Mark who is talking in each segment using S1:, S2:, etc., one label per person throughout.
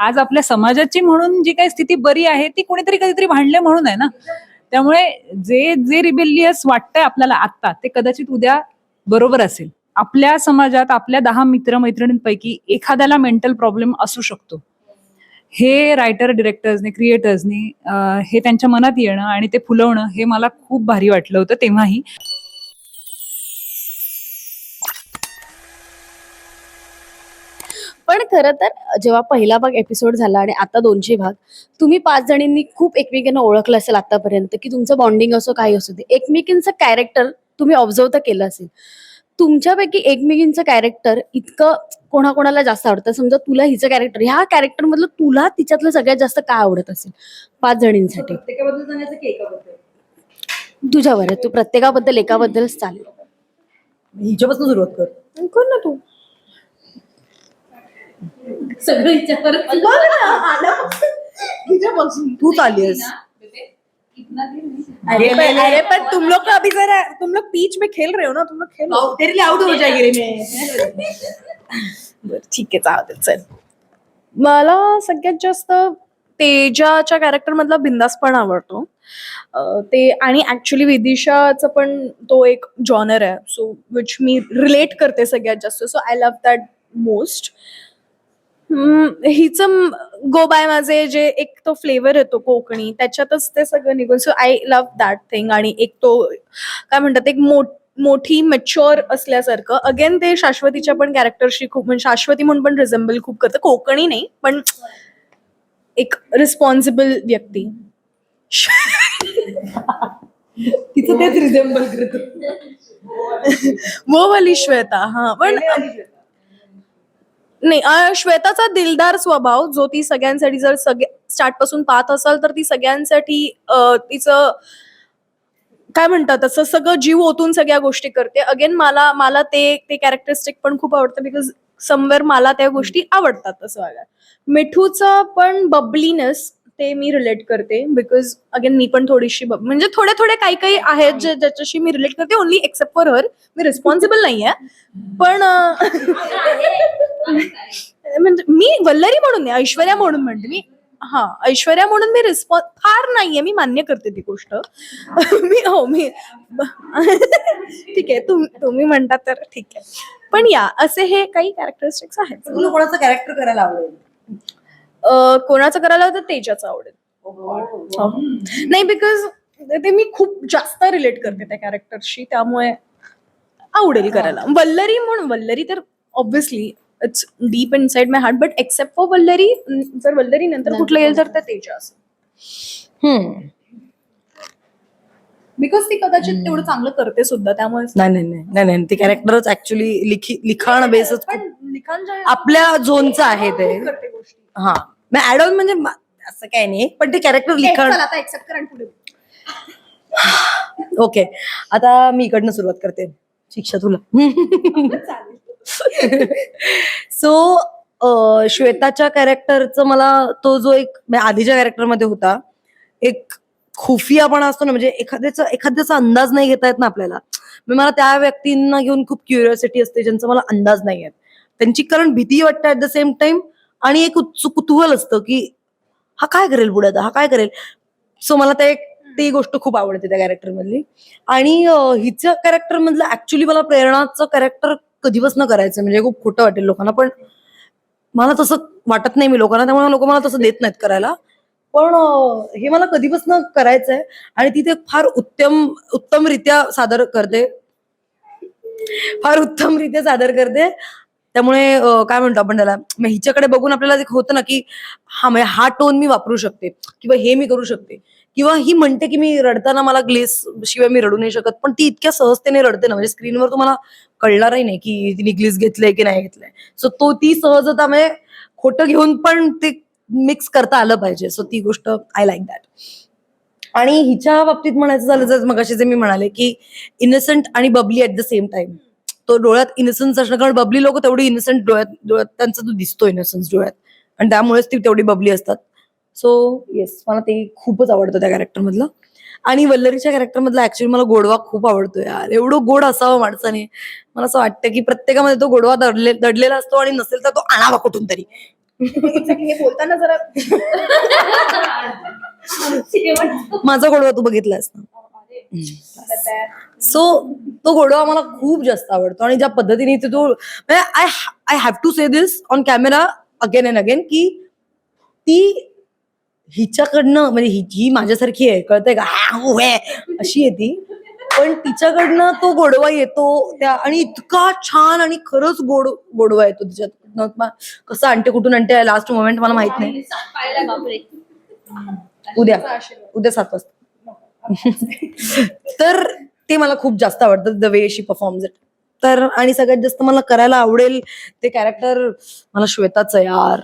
S1: आज आपल्या समाजाची म्हणून जी काही स्थिती बरी आहे ती कोणीतरी कधीतरी भांडले म्हणून आहे ना. त्यामुळे जे जे रिबेलियस वाटतंय आपल्याला आत्ता ते कदाचित उद्या बरोबर असेल. आपल्या समाजात आपल्या दहा मित्र मैत्रिणींपैकी एखाद्याला मेंटल प्रॉब्लेम असू शकतो. हे रायटर डिरेक्टर्सने क्रिएटर्सनी हे त्यांच्या मनात येणं आणि ते फुलवणं हे मला खूप भारी वाटलं होतं तेव्हाही.
S2: पण खरं तर जेव्हा पहिला भाग एपिसोड झाला आणि आता दोनशे भाग तुम्ही पाच जणींनी खूप एकमेकांना ओळखलं असेल आतापर्यंत की तुमचं बॉन्डिंग असो काही असो ते एकमेकींचं कॅरेक्टर तुम्ही ऑब्झर्व तर केलं असेल. तुमच्यापैकी एकमेकींचं कॅरेक्टर इतकं कोणाकोणाला जास्त आवडतं? समजा तुला हिचं कॅरेक्टर ह्या कॅरेक्टर मधलं तुला तिच्यातलं सगळ्यात जास्त काय आवडत असेल? पाच जणींसाठी. तुझ्यावर आहे तू प्रत्येकाबद्दल एकाबद्दलच चालेल.
S3: हिच्यापासून सुरुवात कर.
S2: कोण ना तू.
S3: सगळं तू चालीस
S4: अरे पण अरे पण तुम लोग तो अभी जरा तुम लोग बीच में खेल रहे हो ना? तुम लोग खेलो.
S3: तेरे लिए आउट हो जाएगी रे मैं.
S4: बरं, ठीक आहे दे चल. मला सगळ्यात जास्त तेजाच्या कॅरेक्टर मधला बिंदास पण आवडतो. ते आणि ऍक्च्युली विदिशाचं पण तो एक जॉनर आहे. सो विच मी रिलेट करते सगळ्यात जास्त. So I love that most हिचं गो बाय माझे जे एक तो फ्लेवर येतो कोकणी त्याच्यातच ते सगळं निघून so I love that thing आणि एक तो काय म्हणतात एक मो मोठी मॅच्युअर असल्यासारखं. अगेन ते शाश्वतीच्या पण कॅरेक्टरशी खूप म्हणजे शाश्वती म्हणून पण रिझेंबल खूप करतं. कोकणी नाही पण एक रिस्पॉन्सिबल व्यक्ती.
S3: तिचं तेच रिझेंबल करत.
S4: वो वाली श्वेता हा. पण नाही अं, श्वेताचा दिलदार स्वभाव जो ती सगळ्यांसाठी जर सगळ्या स्टार्टपासून पाहत असाल तर ती सगळ्यांसाठी अं, तिचं काय म्हणतात तसं सगळं जीव ओतून सगळ्या गोष्टी करते. अगेन मला मला ते ते कॅरेक्टरिस्टिक पण खूप आवडतं बिकॉज समवेअर मला त्या गोष्टी आवडतात तसं मिठूचं पण बबलीनेस ते मी रिलेट करते बिकॉज अगेन मी पण थोडीशी म्हणजे थोड्या थोडे काही काही आहेत जे ज्याच्याशी मी रिलेट करते ओनली एक्सेप्ट फॉर हर मी रिस्पॉन्सिबल नाहीये. पण म्हणजे मी वल्लरी म्हणून नाही ऐश्वर्या म्हणून म्हणते मी. हा ऐश्वर्या म्हणून मी रिस्पॉन्स फार नाहीये मी मान्य करते ती गोष्ट. मी हो मी ठीक आहे तुम्ही म्हणता तर ठीक आहे. पण या असे हे काही कॅरेक्टरिस्टिक्स आहेत.
S3: कॅरेक्टर करायला आवडेल?
S4: अं, कोणाचं करायला होतं? तेजाचं आवडेल. हो. नाही बिकॉज ते मी खूप जास्त रिलेट करते त्या कॅरेक्टरशी त्यामुळे आवडेल करायला. वल्लरी म्हणून वल्लरी तर obviously it's deep inside my heart but except for Vallari जर वल्लरी नंतर कुठलं येईल तर ते तेजा असेल. बिकॉज ती कदाचित तेवढं चांगलं करते सुद्धा त्यामुळे
S3: नाही नाही नाही नाही नाही. ती कॅरेक्टरच ऍक्च्युली लिखी लिखाण बेसच
S4: पण लिखाण जे आहे,
S3: आपल्या झोनचं आहे ते
S4: ती. करते गोष्टी.
S3: हा. ऍड ऑन म्हणजे मा- असं काही नाही पण ते कॅरेक्टर लिखाण
S4: चल आता एक्सेप्ट करा आणि पुढे बोल.
S3: ओके आता मी इकडनं सुरुवात करते. शिक्षा तुला. सो श्वेताच्या कॅरेक्टरचं मला तो जो एक म्हणजे आधीच्या कॅरेक्टरमध्ये होता एक खुफियापणा असतो ना म्हणजे एखाद्याचा एखाद्याचा अंदाज नाही घेता येत ना आपल्याला. मग मला त्या व्यक्तींना घेऊन खूप क्युरिओसिटी असते ज्यांचा मला अंदाज नाही येत. त्यांची कारण भीती वाटते ऍट द सेम टाइम आणि एक उत्सुक कुतूहल असतं की हा काय करेल पुढे आता हा काय करेल? सो मला ते एक ती गोष्ट खूप आवडते त्या कॅरेक्टर मधली आणि हिचं हिच्या कॅरेक्टर मधलं ऍक्च्युली मला प्रेरणाचं कॅरेक्टर कधीपासून करायचं म्हणजे खूप खोटं वाटेल लोकांना पण मला तसं वाटत नाही मी लोकांना त्यामुळे लोक मला तसं देत नाहीत करायला. पण हे मला कधीपासून करायचंय आणि ती ते फार उत्तम उत्तमरित्या सादर करते. फार उत्तमरित्या सादर करते. त्यामुळे काय म्हणतो आपण त्याला? मग हिच्याकडे बघून आपल्याला एक होतं ना की हा म्हणजे हा टोन मी वापरू शकते किंवा हे मी करू शकते. किंवा ही म्हणते की मी रडताना मला ग्लेस शिवाय मी रडू नाही शकत पण ती इतक्या सहजतेने रडते ना. म्हणजे स्क्रीनवर तुम्हाला कळणारही नाही की तिने ग्लेस घेतलंय की नाही घेतलंय. सो तो ती सहजता म्हणजे खोटं घेऊन पण ते मिक्स करता आलं पाहिजे. सो ती गोष्ट आय लाईक दॅट आणि हिच्या बाबतीत म्हणायचं झालं जर मगाशी जे मी म्हणाले की इनोसंट आणि bubbly at the same time तो डोळ्यात इनोसन्स असणं कारण बबली लोक तेवढी इनोसंट डोळ्यात डोळ्यात त्यांचा तो दिसतो इनोसन्स डोळ्यात. आणि त्यामुळेच ती तेवढी बबली असतात. सो येस मला ते खूपच आवडतं त्या कॅरेक्टर मधलं. आणि वल्लरीच्या कॅरेक्टर मधला ऍक्च्युली मला गोडवा खूप आवडतो यार. एवढं गोड असावं माणसाने. मला असं वाटतं की प्रत्येकामध्ये तो गोडवा दडले दडलेला असतो आणि नसेल तर तो आणावा कुठून तरी.
S4: हे बोलताना जरा
S3: माझा गोडवा तू बघितलास ना? सो तो गोडवा मला खूप जास्त आवडतो आणि ज्या पद्धतीने ते तो I I have to say this on camera again and again की ती हिच्याकडनं म्हणजे ही माझ्यासारखी आहे कळतंय का? हा, अशी आहे ती. पण तिच्याकडनं तो गोडवा येतो त्या आणि इतका छान आणि खरंच गोड गोडवा येतो तिच्यात कसं आणते कुठून आणते लास्ट मोमेंट मला माहीत नाही. उद्या. उद्या सात वाजता. तर ते मला खूप जास्त आवडतं the way she performs it तर आणि सगळ्यात जास्त मला करायला आवडेल ते कॅरेक्टर मला श्वेताचं यार.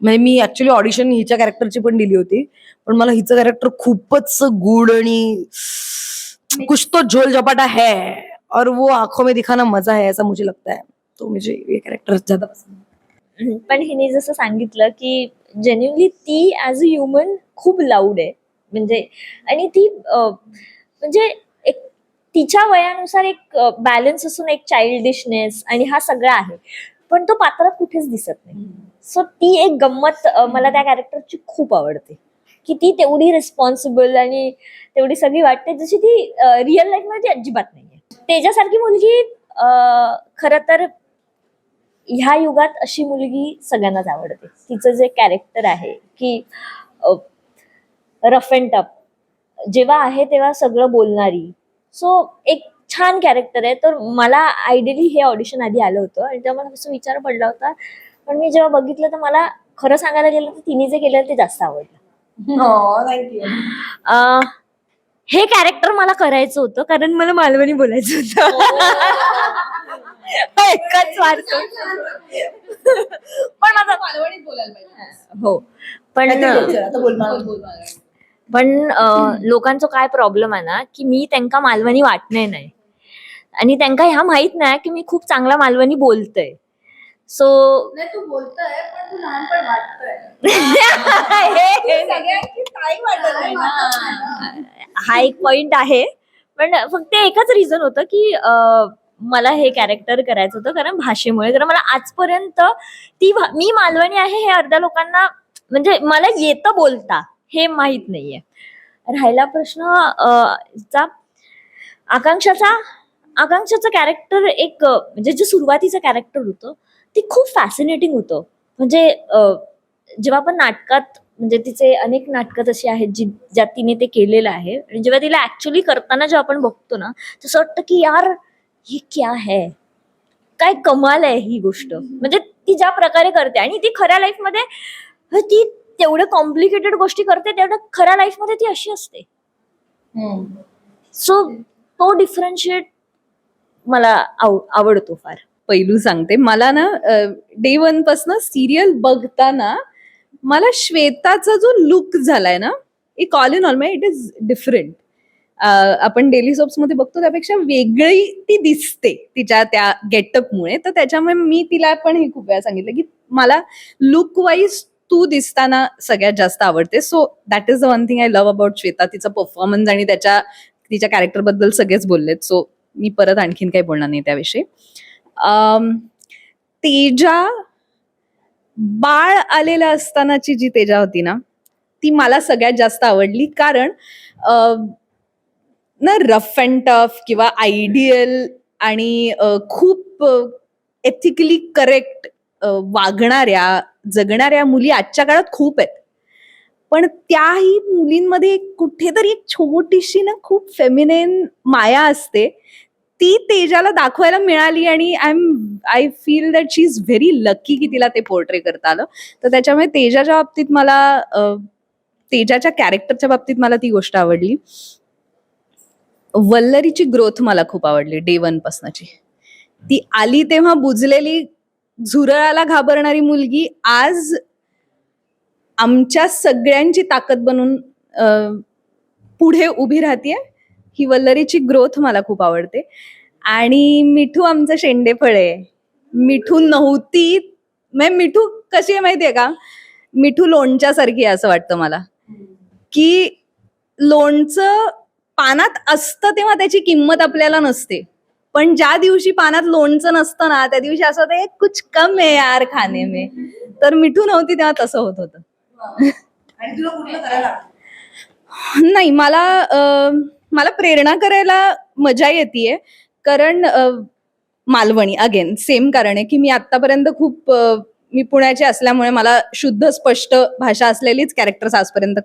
S3: म्हणजे मी ऍक्च्युली ऑडिशन हिच्या कॅरेक्टरची पण दिली होती पण मला हिचं कॅरेक्टर खूपच गुड आणि कुछ तो झोल झपाटा है और वो आंखों में दिखाना मजा है ऐसा मुझे लगता है. तो मुझे ये कॅरेक्टर ज्यादा पसंद
S5: पण हिने जसं सांगितलं की जेन्युअनली ती ऍज अ ह्युमन खूप लाऊड आहे. म्हणजे आणि ती म्हणजे एक तिच्या वयानुसार एक बॅलन्स असून एक चाइल्डिशनेस आणि हा सगळा आहे. पण तो पात्रात कुठेच दिसत नाही. सो ती एक गंमत मला त्या कॅरेक्टरची खूप आवडते. की ती तेवढी रिस्पॉन्सिबल आणि तेवढी सगळी वाटते जशी ती रिअल लाईफमध्ये अजिबात नाहीये. तेजासारखी मुलगी खरं तर ह्या युगात अशी मुलगी सगळ्यांनाच आवडते. तिचं जे कॅरेक्टर आहे की रफ अँड टफ जेव्हा आहे तेव्हा सगळं बोलणारी. सो एक छान कॅरेक्टर आहे. तर मला आयडियली हे ऑडिशन आधी आलं होतं. आणि तेव्हा मला असं विचार पडला होता. पण मी जेव्हा बघितलं तर मला खरं सांगायला गेलं तर तिने जे केलं ते जास्त आवडलं. अं, हे कॅरेक्टर मला करायचं होतं. कारण मला मालवणी बोलायचं होतं. एकच वारतो पण माझा
S6: मालवणीत बोलायला पाहिजे.
S5: हो. पण. पण लोकांचा काय प्रॉब्लेम आहे ना की मी त्यांना मालवणी वाटणे नाही. आणि त्यांना ह्या माहीत नाही की मी खूप चांगला मालवणी बोलतय सो
S4: तू बोलतोय पण तू लहानपण वाटतोय.
S5: हा एक पॉइंट आहे. पण फक्त एकच रिझन होतं की मला हे कॅरेक्टर करायचं होतं कारण भाषेमुळे. कारण मला आजपर्यंत ती मी मालवणी आहे हे अर्ध्या लोकांना म्हणजे मला येतं बोलता. हे माहीत नाहीये. राहिला प्रश्न चा आकांक्षाचा आकांक्षाचं कॅरेक्टर एक म्हणजे जे सुरुवातीचं कॅरेक्टर होतं ते खूप फॅसिनेटिंग होतं. म्हणजे जेव्हा आपण नाटकात म्हणजे तिचे अनेक नाटकं तशी आहेत जी ज्यात तिने ते केलेलं आहे आणि जेव्हा तिला ऍक्च्युली करताना जेव्हा आपण बघतो ना तसं वाटतं की यार हे क्या है? काय कमाल आहे ही गोष्ट. म्हणजे ती ज्या प्रकारे करते आणि ती खऱ्या लाईफमध्ये ती तेवढे कॉम्प्लिकेटेड गोष्टी करते तेवढं खऱ्या लाईफमध्ये ती अशी असते. सो तो डिफरन्शिएट मला आव- आवडतो फार.
S6: पैलू सांगते. मला ना डे वन पासन सिरियल बघताना मला श्वेताचा जो लुक झालाय ना एक all in all it is different आपण डेली सोप्समध्ये बघतो त्यापेक्षा वेगळी ती दिसते तिच्या त्या गेटअपमुळे तर त्याच्यामुळे मी तिला पण हे खूप वेळा सांगितलं की मला लुक वाईज तू दिसताना सगळ्यात जास्त आवडते. So that is the one thing I love about Shweta. तिचा परफॉर्मन्स आणि त्याच्या तिच्या कॅरेक्टरबद्दल सगळेच बोललेत. सो मी परत आणखीन काही बोलणार नाही त्याविषयी. Um, तेजा बाळ आलेलं असतानाची जी तेजा होती ना ती मला सगळ्यात जास्त आवडली. कारण ना रफ अँड टफ किंवा आयडियल आणि खूप एथिकली करेक्ट वागणाऱ्या जगणाऱ्या मुली आजच्या काळात खूप आहेत. पण त्याही मुलींमध्ये कुठेतरी एक छोटीशी ना खूप फेमिनेन माया असते. ती तेजाला दाखवायला मिळाली आणि I am I feel that she is very lucky की तिला ते पोर्ट्रे करता आलं. तर त्याच्यामुळे तेजाच्या बाबतीत मला तेजाच्या कॅरेक्टरच्या बाबतीत मला ती गोष्ट आवडली. वल्लरीची ग्रोथ मला खूप आवडली डे वन पासनाची. ती आली तेव्हा बुजलेली झुरळाला घाबरणारी मुलगी आज आमच्या सगळ्यांची ताकद बनून पुढे उभी राहतीये. ही वल्लरीची ग्रोथ मला खूप आवडते. आणि मिठू आमचं शेंडेफळ आहे. मिठू नव्हती म्हणजे मिठू कशी आहे माहितीये का? मिठू लोणच्यासारखी आहे असं वाटतं मला. की लोणचं पानात असतं तेव्हा त्याची किंमत आपल्याला नसते. पण ज्या दिवशी पानात लोणचं नसतं ना त्या दिवशी असं होतं "ए, कुछ कम आहे यार खाणे में. तर मिठू नव्हती तेव्हा तसं होत होतं. नाही मला मला प्रेरणा करायला मजा येते कारण मालवणी अगेन सेम कारण आहे की मी आतापर्यंत खूप मी पुण्याची असल्यामुळे मला शुद्ध स्पष्ट भाषा असलेलीच कॅरेक्टर्स आजपर्यंत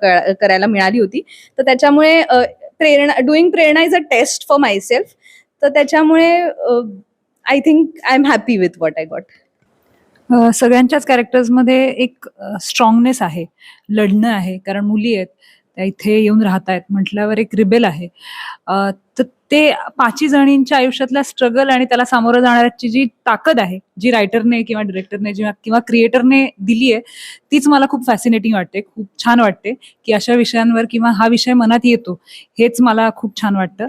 S6: करायला मिळाली होती. तर त्याच्यामुळे Prerna doing Prerna is a test for myself तर त्याच्यामुळे I think I am happy with what I got
S1: सगळ्यांच्याच कॅरेक्टर्समध्ये एक स्ट्रॉंगनेस आहे. लढणं आहे. कारण मुली आहेत. त्या इथे येऊन राहत आहेत म्हटल्यावर एक रिबेल आहे. तर ते पाची जणींच्या आयुष्यातला स्ट्रगल आणि त्याला सामोरं जाणाऱ्याची जी ताकद आहे जी रायटरने किंवा डिरेक्टरने किंवा किंवा क्रिएटरने दिली आहे तीच मला खूप फॅसिनेटिंग वाटते. खूप छान वाटते की अशा विषयांवर किंवा हा विषय मनात येतो हेच मला खूप छान वाटतं.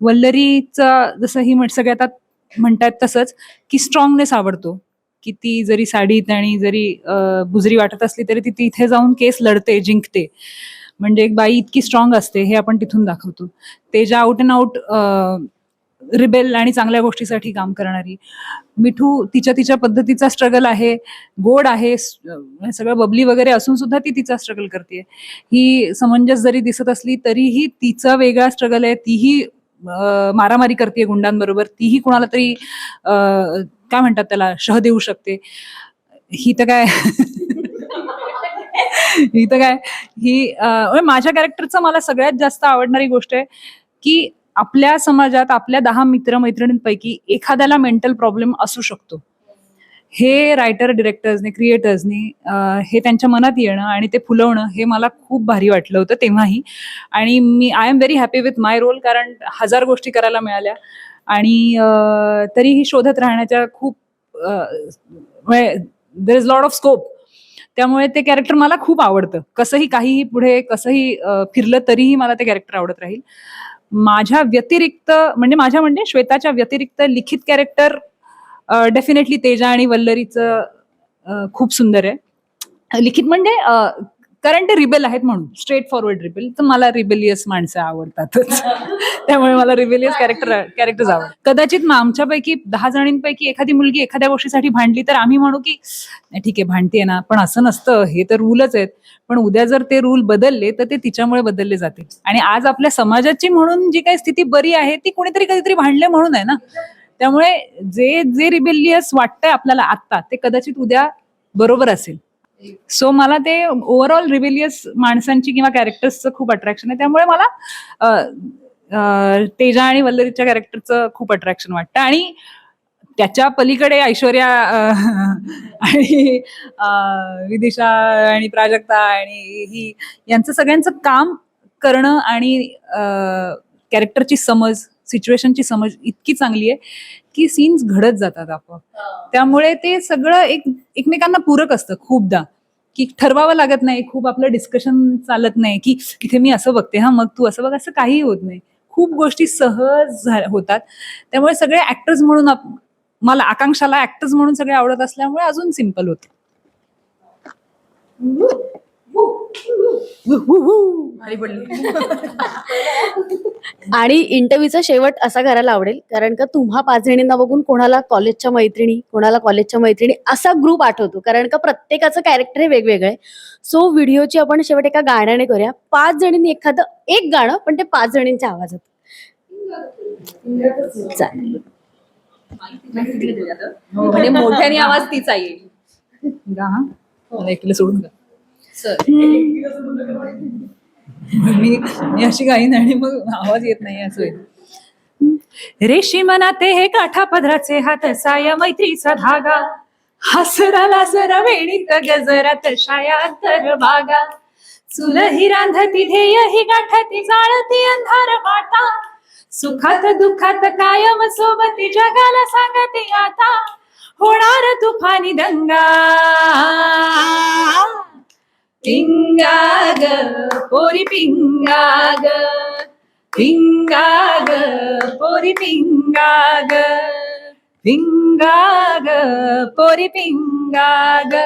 S1: वल्लरीचं जसं ही सगळ्यात सगळे आता म्हणतात तसंच की स्ट्रॉंगनेस आवडतो. की ती जरी साडीत आणि जरी बुजरी वाटत असली तरी ती तिथे जाऊन केस लढते जिंकते. म्हणजे एक बाई इतकी स्ट्रॉंग असते हे आपण तिथून दाखवतो. Teja out and out rebel आणि चांगल्या गोष्टीसाठी काम करणारी. मिठू तिच्या तिच्या पद्धतीचा स्ट्रगल आहे गोड आहे सगळं बबली वगैरे असून सुद्धा ती तिचा स्ट्रगल करते ही समंजस जरी दिसत असली तरीही तिचा वेगळा स्ट्रगल आहे तीही मारामारी करते गुंडांबरोबर तीही कुणाला तरी काय म्हणतात त्याला शह देऊ शकते. ही तर काय ही तर काय ही म्हणजे माझ्या कॅरेक्टरचं मला सगळ्यात जास्त आवडणारी गोष्ट आहे की आपल्या समाजात आपल्या दहा मित्र मैत्रिणींपैकी एखाद्याला मेंटल प्रॉब्लेम असू शकतो. हे रायटर डिरेक्टर्सने क्रिएटर्सने हे त्यांच्या मनात येणं आणि ते फुलवणं हे मला खूप भारी वाटलं होतं तेव्हाही. आणि मी I am very happy with my role कारण हजार गोष्टी करायला मिळाल्या. आणि तरीही शोधत राहण्याच्या खूप there is lot of scope त्यामुळे ते कॅरेक्टर मला खूप आवडतं. कसंही काहीही पुढे कसंही फिरलं तरीही मला ते कॅरेक्टर आवडत राहील. माझ्या व्यतिरिक्त म्हणजे माझ्या म्हणजे श्वेताच्या व्यतिरिक्त लिखित कॅरेक्टर डेफिनेटली तेजा आणि वल्लरीचं खूप सुंदर आहे. लिखित म्हणजे कारण ते रिबेल आहेत म्हणून स्ट्रेट फॉरवर्ड रिबेल तर मला रिबेलियस माणसं आवडतातच. त्यामुळे मला रिबेलियस कॅरेक्टर कॅरेक्टर्स आवडतात. कदाचित मग आमच्यापैकी दहा जणींपैकी एखादी मुलगी एखाद्या गोष्टीसाठी भांडली तर आम्ही म्हणू की "नाही, ठीक आहे भांडते ना पण असं नसतं हे तर रूलच आहेत. पण उद्या जर ते रूल बदलले तर ते तिच्यामुळे बदलले जातील. आणि आज आपल्या समाजाची म्हणून जी काही स्थिती बरी आहे ती कोणीतरी कधीतरी भांडले म्हणून आहे ना? त्यामुळे जे जे रिबेलियस वाटतंय आपल्याला आत्ता ते कदाचित उद्या बरोबर असेल. सो मला ते ओव्हरऑल रिबेलियस माणसांची किंवा कॅरेक्टर्सचं खूप अट्रॅक्शन आहे. त्यामुळे मला तेजा आणि वल्लरीच्या कॅरेक्टरचं खूप अट्रॅक्शन वाटतं. आणि त्याच्या पलीकडे ऐश्वर्या आणि विदिशा आणि प्राजक्ता आणि ही यांचं सगळ्यांचं काम करणं आणि कॅरेक्टरची समज सिच्युएशनची समज इतकी चांगली आहे की सीन्स घडत जातात आपोआप त्यामुळे ते सगळं एक एकमेकांना पूरक असतं खूपदा की ठरवावं लागत नाही खूप आपलं डिस्कशन चालत नाही की इथे मी असं बघते हा मग तू असं बघ असं काही होत नाही खूप गोष्टी सहज होतात त्यामुळे सगळे ऍक्टर्स म्हणून मला आकांक्षाला ऍक्टर्स म्हणून सगळे आवडत असल्यामुळे अजून सिंपल होत
S2: आणि इंटरव्ह्यूचा शेवट असा करायला आवडेल. कारण का तुम्हा पाच जणींना बघून कोणाला कॉलेजच्या मैत्रिणी कोणाला कॉलेजच्या मैत्रिणी असा ग्रुप आठवतो. कारण का प्रत्येकाचं कॅरेक्टर हे वेगवेगळं आहे. सो व्हिडिओची आपण शेवट एका गाण्याने करूया. पाच जणींनी एखादं एक गाणं पण ते पाच जणींच्या आवाजात. चालेल
S6: म्हणजे मोठ्याने आवाज तिचा येईल.
S1: हा. सोडून मी मी अशी गाईन आणि मग आवाज येत नाही असं होईल. रेशी मनाते हे काठा पदराचे हात साया मैत्रीचा धागा. हसराला सर वेणीत गजरात शाया तर बागा. चुल ही रांधती ध्येय ही गाठती जाळती अंधार वाटा. सुखात दुःखात कायम सोबती जगाला सांगते आता. होणार तुफानी दंगा. पिंगा ग पोरी पिंगा ग पिंगा ग पोरी पिंगा ग पिंगा